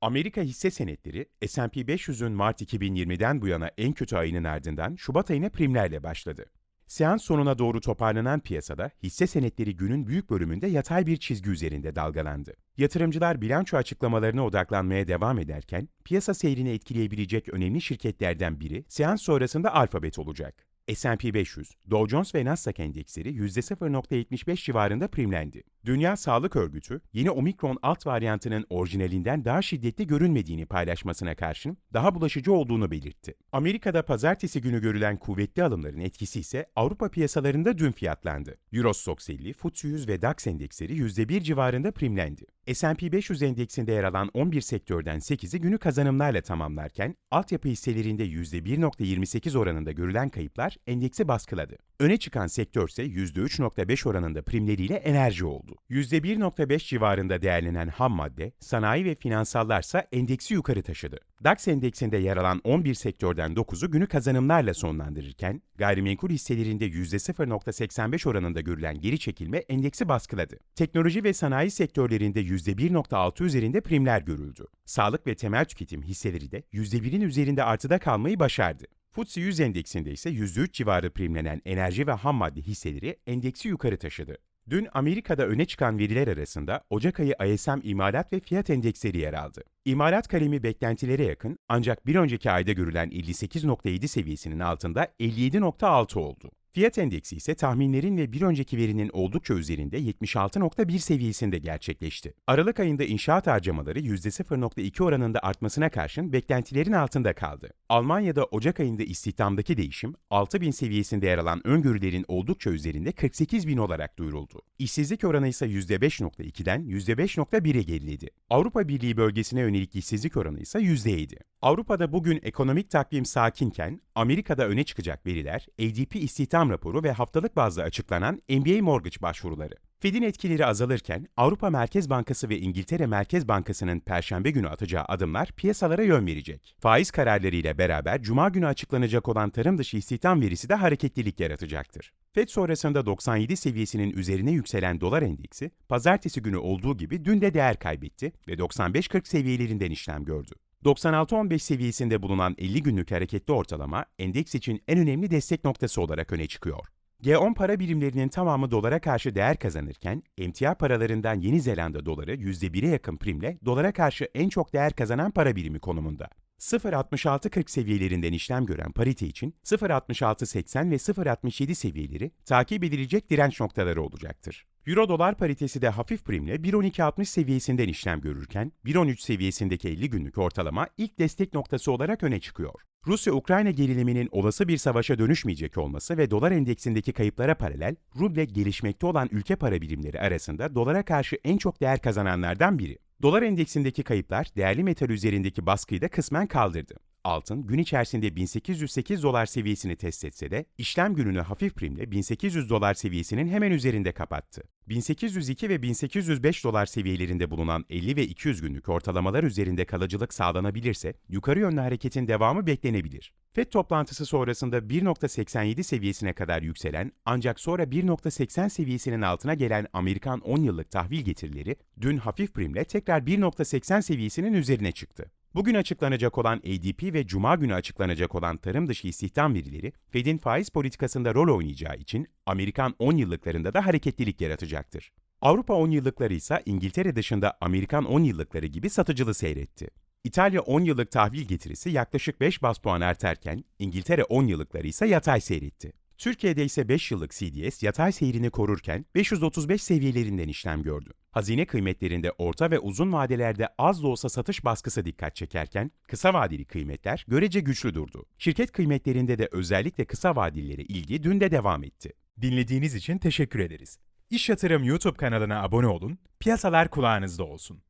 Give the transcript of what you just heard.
Amerika hisse senetleri S&P 500'ün Mart 2020'den bu yana en kötü ayının ardından Şubat ayına primlerle başladı. Seans sonuna doğru toparlanan piyasada hisse senetleri günün büyük bölümünde yatay bir çizgi üzerinde dalgalandı. Yatırımcılar bilanço açıklamalarına odaklanmaya devam ederken piyasa seyrini etkileyebilecek önemli şirketlerden biri seans sonrasında Alphabet olacak. S&P 500, Dow Jones ve Nasdaq endeksleri %0.75 civarında primlendi. Dünya Sağlık Örgütü, yeni omikron alt varyantının orijinalinden daha şiddetli görünmediğini paylaşmasına karşın daha bulaşıcı olduğunu belirtti. Amerika'da pazartesi günü görülen kuvvetli alımların etkisi ise Avrupa piyasalarında dün fiyatlandı. Eurostoxx 50, FTSE 100 ve DAX endeksleri %1 civarında primlendi. S&P 500 endeksinde yer alan 11 sektörden 8'i günü kazanımlarla tamamlarken, altyapı hisselerinde %1.28 oranında görülen kayıplar endeksi baskıladı. Öne çıkan sektör ise %3.5 oranında primleriyle enerji oldu. %1.5 civarında değerlenen ham madde, sanayi ve finansallarsa endeksi yukarı taşıdı. DAX endeksinde yer alan 11 sektörden 9'u günü kazanımlarla sonlandırırken, gayrimenkul hisselerinde %0.85 oranında görülen geri çekilme endeksi baskıladı. Teknoloji ve sanayi sektörlerinde %1.6 üzerinde primler görüldü. Sağlık ve temel tüketim hisseleri de %1'in üzerinde artıda kalmayı başardı. FTSE 100 endeksinde ise %3 civarı primlenen enerji ve ham madde hisseleri endeksi yukarı taşıdı. Dün Amerika'da öne çıkan veriler arasında Ocak ayı ISM imalat ve fiyat endeksleri yer aldı. İmalat kalemi beklentilere yakın ancak bir önceki ayda görülen 58.7 seviyesinin altında 57.6 oldu. Fiyat endeksi ise tahminlerin ve bir önceki verinin oldukça üzerinde 76.1 seviyesinde gerçekleşti. Aralık ayında inşaat harcamaları %0.2 oranında artmasına karşın beklentilerin altında kaldı. Almanya'da Ocak ayında istihdamdaki değişim 6000 seviyesinde yer alan öngörülerin oldukça üzerinde 48.000 olarak duyuruldu. İşsizlik oranı ise %5.2'den %5.1'e geriledi. Avrupa Birliği bölgesine yönelik işsizlik oranı ise %7. Avrupa'da bugün ekonomik takvim sakinken Amerika'da öne çıkacak veriler ADP istihdam raporu ve haftalık bazda açıklanan NBA mortgage başvuruları. Fed'in etkileri azalırken Avrupa Merkez Bankası ve İngiltere Merkez Bankası'nın perşembe günü atacağı adımlar piyasalara yön verecek. Faiz kararlarıyla beraber cuma günü açıklanacak olan tarım dışı istihdam verisi de hareketlilik yaratacaktır. Fed sonrasında 97 seviyesinin üzerine yükselen dolar endeksi, pazartesi günü olduğu gibi dün de değer kaybetti ve 95-40 seviyelerinden işlem gördü. 96-15 seviyesinde bulunan 50 günlük hareketli ortalama endeks için en önemli destek noktası olarak öne çıkıyor. G10 para birimlerinin tamamı dolara karşı değer kazanırken, emtia paralarından Yeni Zelanda doları %1'e yakın primle dolara karşı en çok değer kazanan para birimi konumunda. 0.66.40 seviyelerinden işlem gören parite için 0.66.80 ve 0.67 seviyeleri takip edilecek direnç noktaları olacaktır. Euro dolar paritesi de hafif primle 1.12.60 seviyesinden işlem görürken 1.13 seviyesindeki 50 günlük ortalama ilk destek noktası olarak öne çıkıyor. Rusya-Ukrayna geriliminin olası bir savaşa dönüşmeyecek olması ve dolar endeksindeki kayıplara paralel, ruble gelişmekte olan ülke para birimleri arasında dolara karşı en çok değer kazananlardan biri. Dolar endeksindeki kayıplar değerli metal üzerindeki baskıyı da kısmen kaldırdı. Altın gün içerisinde 1808 dolar seviyesini test etse de işlem gününü hafif primle 1800 dolar seviyesinin hemen üzerinde kapattı. 1802 ve 1805 dolar seviyelerinde bulunan 50 ve 200 günlük ortalamalar üzerinde kalıcılık sağlanabilirse yukarı yönlü hareketin devamı beklenebilir. FED toplantısı sonrasında 1.87 seviyesine kadar yükselen ancak sonra 1.80 seviyesinin altına gelen Amerikan 10 yıllık tahvil getirileri dün hafif primle tekrar 1.80 seviyesinin üzerine çıktı. Bugün açıklanacak olan ADP ve Cuma günü açıklanacak olan tarım dışı istihdam verileri, Fed'in faiz politikasında rol oynayacağı için Amerikan 10 yıllıklarında da hareketlilik yaratacaktır. Avrupa 10 yıllıkları ise İngiltere dışında Amerikan 10 yıllıkları gibi satıcılı seyretti. İtalya 10 yıllık tahvil getirisi yaklaşık 5 bas puan artarken İngiltere 10 yıllıkları ise yatay seyretti. Türkiye'de ise 5 yıllık CDS yatay seyrini korurken 535 seviyelerinden işlem gördü. Hazine kıymetlerinde orta ve uzun vadelerde az da olsa satış baskısı dikkat çekerken kısa vadeli kıymetler görece güçlü durdu. Şirket kıymetlerinde de özellikle kısa vadelilere ilgi dün de devam etti. Dinlediğiniz için teşekkür ederiz. İş Yatırım YouTube kanalına abone olun, piyasalar kulağınızda olsun.